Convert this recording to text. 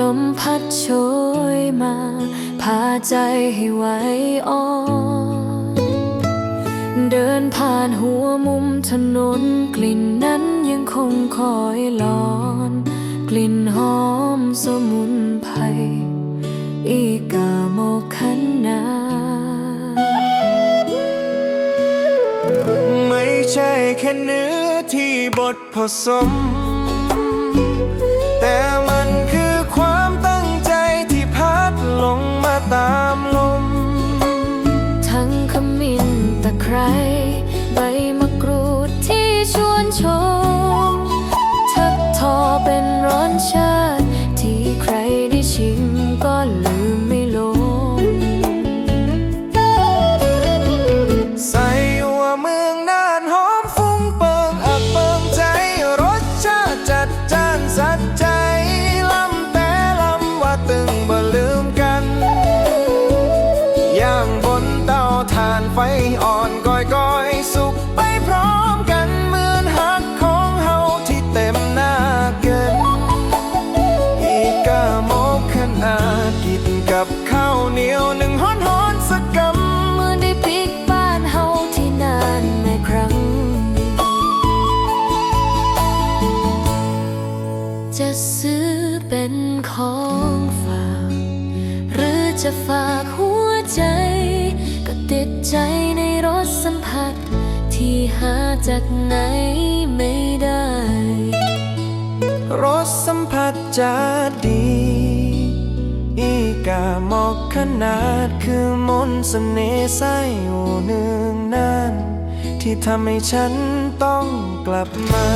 ลมพัดโชยมา พาใจให้ไหวอ่อนเดินผ่านหัวมุมถนน กลิ่นนั้นยังคงคอยหลอน กลิ่นหอมสมุนไพรอีกาโมกขันนาไม่ใช่แค่เนื้อที่บทผสม นตะไคร ใบมะกรูดที่ชวนชม ทักทอเป็นร้อนชา เป็นของฝาก หรือจะฝากหัวใจ ก็ติดใจในรสสัมผัส ที่หาจากไหนไม่ได้ รสสัมผัสจะดี อีกาหมอกขนาดคือมนต์เสน่ห์ไส้อยู่เนืองนานที่ทำให้ฉันต้องกลับมา